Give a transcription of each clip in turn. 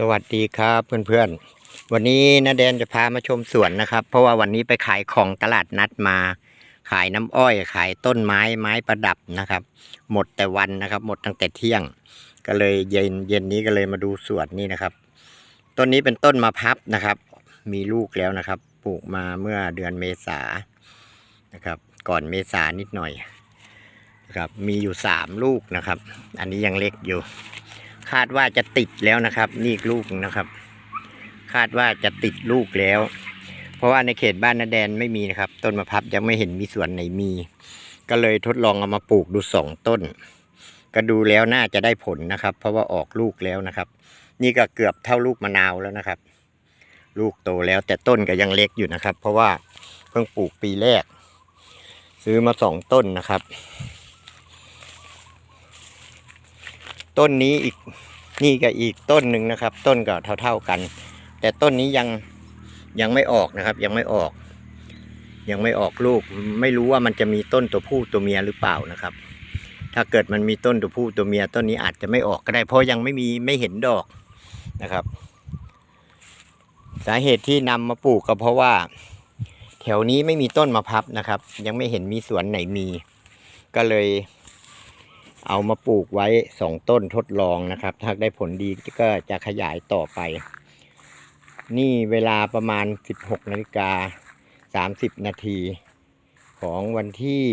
สวัสดีครับเพื่อนๆ วันนี้นาแดนจะพามาชมสวนนะครับ เพราะว่าวันนี้ไปขายของตลาดนัดมา ขายน้ำอ้อย ขายต้นไม้ไม้ประดับนะครับ หมดแต่วันนะครับ หมดตั้งแต่เที่ยง ก็เลยเย็นเย็นนี้ก็เลยมาดูสวนนี่นะครับ ต้นนี้เป็นต้นมะพับนะครับ มีลูกแล้วนะครับ ปลูกมาเมื่อเดือนเมษานะครับ ก่อนเมษานิดหน่อยนะครับ มีอยู่สามลูกนะครับ อันนี้ยังเล็กอยู่ คาดว่าจะติดแล้วนะครับ นี่ลูกนะครับ คาดว่าจะติดลูกแล้ว เพราะว่าในเขตบ้านนาแดนไม่มีนะครับ ต้นมะพร้าวยังไม่เห็นมีสวนไหนมี ก็เลยทดลองเอามาปลูกดูสองต้น ก็ดูแล้วน่าจะได้ผลนะครับ เพราะว่าออกลูกแล้วนะครับ นี่ก็เกือบเท่าลูกมะนาวแล้วนะครับ ลูกโตแล้วแต่ต้นก็ยังเล็กอยู่นะครับ เพราะว่าเพิ่งปลูกปีแรก ซื้อมาสองต้นนะครับ ต้นนี้อีกนี่ก็อีกต้นหนึ่งนะครับ ต้นก็เท่าๆกัน แต่ต้นนี้ยังยังไม่ออกนะครับ ยังไม่ออก ยังไม่ออกลูก ไม่รู้ว่ามันจะมีต้นตัวผู้ตัวเมียหรือเปล่านะครับ ถ้าเกิดมันมีต้นตัวผู้ตัวเมีย ต้นนี้อาจจะไม่ออกก็ได้ เพราะยังไม่มีไม่เห็นดอกนะครับ สาเหตุที่นำมาปลูกก็เพราะว่า แถวนี้ไม่มีต้นมะพร้าวนะครับ ยังไม่เห็นมีสวนไหนมี ก็เลย เอามาปลูกไว้สองต้นทดลองนะครับ ถ้าได้ผลดีก็จะขยายต่อไป นี่เวลาประมาณ 16นาฬิกา30 นาทีของวันที่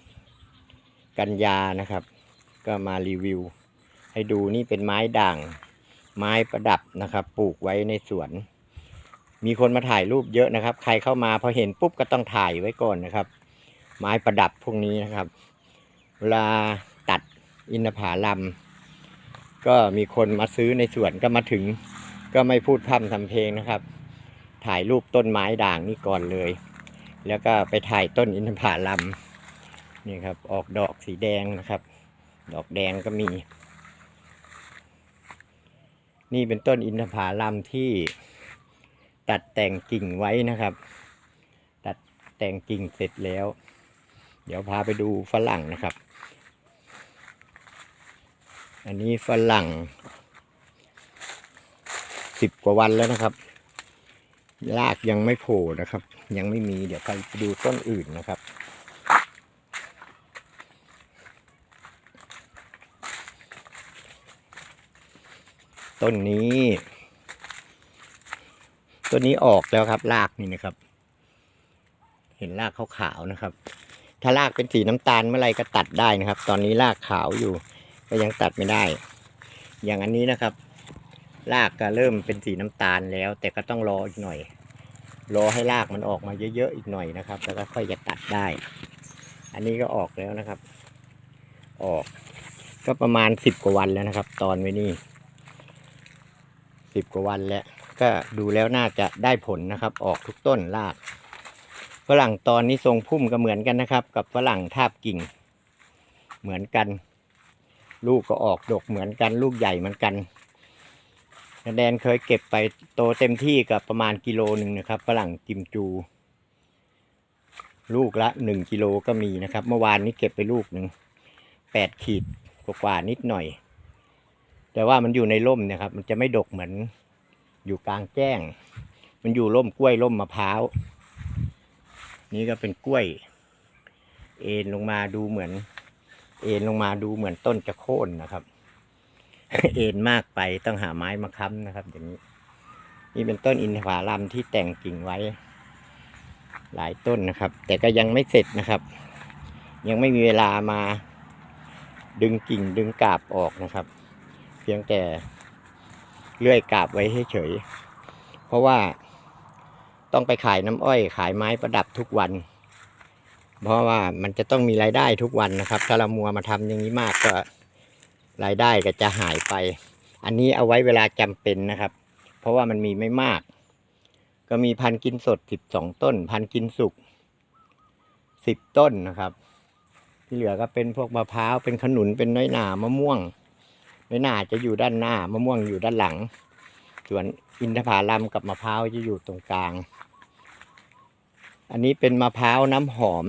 17 กันยานะครับ ก็มารีวิว ให้ดูนี่เป็นไม้ด่าง ไม้ประดับนะครับ ปลูกไว้ในสวน มีคนมาถ่ายรูปเยอะนะครับ ใครเข้ามาพอเห็นปุ๊บก็ต้องถ่ายไว้ก่อนนะครับไม้ประดับพวกนี้นะครับ เวลาตัดอินทผลัมก็มีคนมาซื้อในสวนก็มาถึง ก็ไม่พูดพร่ำทำเพลงนะครับ ถ่ายรูปต้นไม้ด่างนี่ก่อนเลย แล้วก็ไปถ่ายต้นอินทผลัมนี่ครับ ออกดอกสีแดงนะครับ ดอกแดงก็มี นี่เป็นต้นอินทผลัมที่ตัดแต่งกิ่งไว้นะครับ ตัดแต่งกิ่งเสร็จแล้ว ดี๋ยวพาไปดูฝรั่งนะครับ อันนี้ฝรั่งสิบกว่าวันแล้วนะครับรากยังไม่โผล่นะครับ ยังไม่มีเดี๋ยวไปดูต้นอื่นนะครับ ต้นนี้ ต้นนี้ออกแล้วครับรากนี่นะครับ เห็นรากขาวๆนะครับ ถ้ารากเป็นสีน้ำตาลเมื่อไรก็ตัดได้นะครับ ตอนนี้รากขาวอยู่ ก็ยังตัดไม่ได้ อย่างอันนี้นะครับ รากก็เริ่มเป็นสีน้ำตาลแล้ว แต่ก็ต้องรออีกหน่อย รอให้รากมันออกมาเยอะๆอีกหน่อยนะครับ แล้วก็ค่อยจะตัดได้ อันนี้ก็ออกแล้วนะครับ ออก ก็ประมาณสิบกว่าวันแล้วนะครับ ตอนไว้นี่สิบกว่าวันแล้ว ก็ดูแล้วน่าจะได้ผลนะครับ ออกทุกต้นราก ฝรั่งตอนนี้ทรงพุ่มก็เหมือนกันนะครับ กับฝรั่งทาบกิ่ง เหมือนกัน ลูกก็ออกดกเหมือนกัน ลูกใหญ่เหมือนกันแดนเคยเก็บไปโตเต็มที่กับประมาณกิโลหนึ่งนะครับฝรั่งกิมจู ลูกละหนึ่งกิโลก็มีนะครับ เมื่อวานนี้เก็บไปลูกหนึ่งแปดขีดกว่านิดหน่อย แต่ว่ามันอยู่ในร่มนะครับ มันจะไม่ดกเหมือนอยู่กลางแจ้ง มันอยู่ร่มกล้วยร่มมะพร้าว นี่ก็เป็นกล้วย เอ็นลงมาดูเหมือน เอ็นลงมาดูเหมือนต้นจะโค่นนะครับ เอ็นมากไปต้องหาไม้มาค้ำนะครับ อย่างนี้ นี่เป็นต้นอินทผลัมที่แต่งกิ่งไว้ หลายต้นนะครับ แต่ก็ยังไม่เสร็จนะครับ ยังไม่มีเวลามาดึงกิ่งดึงกาบออกนะครับ เพียงแต่เลื่อยกาบไว้ให้เฉย เพราะว่า ต้องไปขายน้ำอ้อย ขายไม้ประดับทุกวัน เพราะว่ามันจะต้องมีรายได้ทุกวันนะครับ ถ้าเรามัวมาทำอย่างนี้มากก็รายได้ก็จะหายไป อันนี้เอาไว้เวลาจำเป็นนะครับ เพราะว่ามันมีไม่มาก ก็มีพันกินสดสิบสองต้น พันกินสุกสิบต้นนะครับ ที่เหลือก็เป็นพวกมะพร้าวเป็นขนุนเป็นน้อยหนามะม่วงน้อยหนาจะอยู่ด้านหน้ามะม่วงอยู่ด้านหลัง ส่วนอินทผลัมกับมะพร้าวจะอยู่ตรงกลาง อันนี้เป็นมะพร้าวน้ำหอม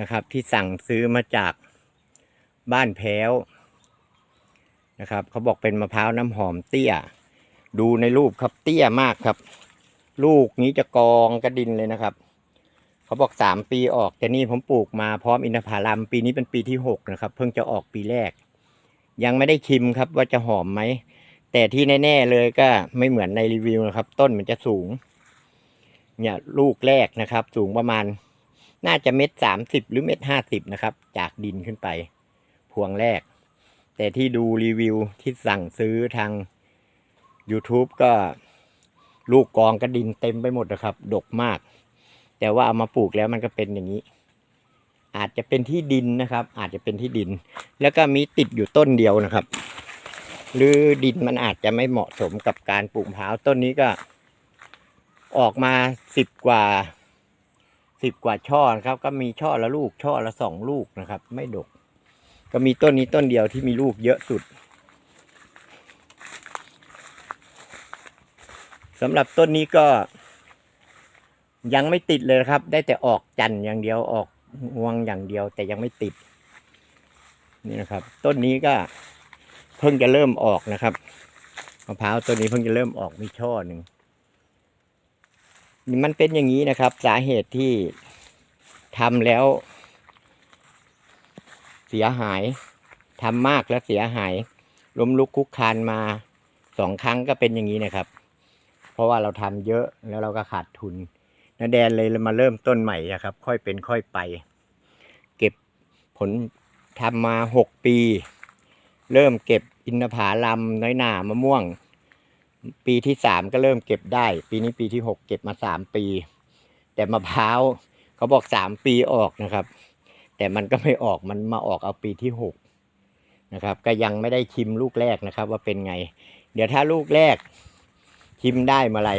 นะครับ ที่สั่งซื้อมาจากบ้านแพ้วนะครับเขาบอกเป็นมะพร้าวน้ำหอมเตี้ย ดูในรูปครับเตี้ยมากครับ ลูกนี้จะกองกระดินเลยนะครับเขาบอกสามปีออกแต่นี่ผมปลูกมาพร้อมอินทผลัมปีนี้เป็นปีที่หกนะครับ เพิ่งจะออกปีแรก ยังไม่ได้ชิมครับว่าจะหอมไหม แต่ที่แน่ๆเลยก็ไม่เหมือนในรีวิวนะครับ ต้นมันจะสูง เนี่ยลูกแรกนะครับ สูงประมาณ น่าจะเม็ดสามสิบหรือเม็ดห้าสิบนะครับ จากดินขึ้นไป พวงแรก แต่ที่ดูรีวิวที่สั่งซื้อทาง YouTube ก็ลูกกองกระดินเต็มไปหมดนะครับ ดกมาก แต่ว่าเอามาปลูกแล้วมันก็เป็นอย่างนี้ อาจจะเป็นที่ดินนะครับ อาจจะเป็นที่ดิน แล้วก็มีติดอยู่ต้นเดียวนะครับ หรือดินมันอาจจะไม่เหมาะสมกับการปลูกมะพร้าวต้นนี้ก็ ออกมาสิบกว่าสิบกว่าช่อนะครับ ก็มีช่อละลูกช่อละสองลูกนะครับ ไม่ดก ก็มีต้นนี้ต้นเดียวที่มีลูกเยอะสุดสำหรับต้นนี้ก็ ยังไม่ติดเลยครับ ได้แต่ออกจันทร์อย่างเดียวออกงวงอย่างเดียวแต่ยังไม่ติด นี่นะครับ ต้นนี้ก็ เพิ่งจะเริ่มออกนะครับมะพร้าวต้นนี้เพิ่งจะเริ่มออกมีช่อหนึ่งมันเป็นอย่างนี้นะครับ สาเหตุที่ทำแล้ว เสียหายทำมากแล้วเสียหายล้มลุกคุกคานมาสองครั้งก็เป็นอย่างนี้นะครับ เพราะว่าเราทำเยอะแล้วเราก็ขาดทุนนาแดนเลยมาเริ่มต้นใหม่นะครับ ค่อยเป็นค่อยไป เก็บผลทำมาหกปี เริ่มเก็บ อินทผลัมน้อยหนามะม่วง ปีที่สามก็เริ่มเก็บได้ ปีนี้ปีที่หกเก็บมาสามปี แต่มะพร้าวเขาบอกสามปีออกนะครับ แต่มันก็ไม่ออกมันมาออกเอาปีที่หกนะครับ ก็ยังไม่ได้ชิมลูกแรกนะครับ ว่าเป็นไง เดี๋ยวถ้าลูกแรกชิมได้เมื่อไร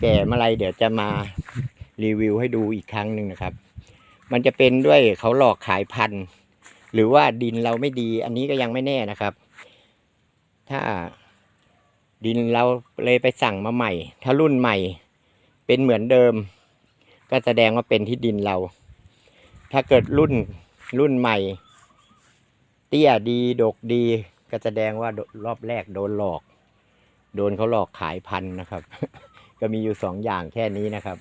แก่เมื่อไรเดี๋ยวจะมารีวิวให้ดูอีกครั้งหนึ่งนะครับ มันจะเป็นด้วยเขาหลอกขายพันธุ์ หรือว่าดินเราไม่ดี อันนี้ก็ยังไม่แน่นะครับ ถ้าดินเราเลยไปสั่งมาใหม่ ถ้ารุ่นใหม่ เป็นเหมือนเดิม ก็แสดงว่าเป็นที่ดินเรา ถ้าเกิดรุ่นรุ่นใหม่ เตี้ยดีดกดี ก็แสดงว่ารอบแรกโดนหลอก โดนเขาหลอกขายพันธุ์นะครับ ก็มีอยู่สองอย่างแค่นี้นะครับ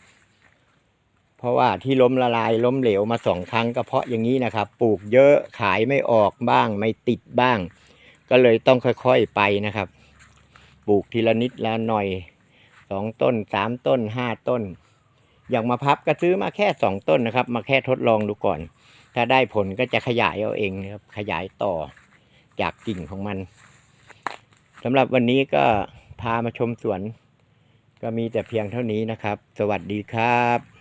เพราะว่าที่ล้มละลายล้มเหลวมาสองครั้งก็เพราะอย่างนี้นะครับ ปลูกเยอะขายไม่ออกบ้าง ไม่ติดบ้าง ก็เลยต้องค่อยๆไปนะครับ ปลูกทีละนิดละหน่อยสองต้นสามต้นห้าต้น อย่างมาพับก็ซื้อมาแค่สองต้นนะครับ มาแค่ทดลองดูก่อน ถ้าได้ผลก็จะขยายเอาเองนะครับ ขยายต่อจากกิ่งของมันสำหรับวันนี้ก็พามาชมสวน ก็มีแต่เพียงเท่านี้นะครับ สวัสดีครับ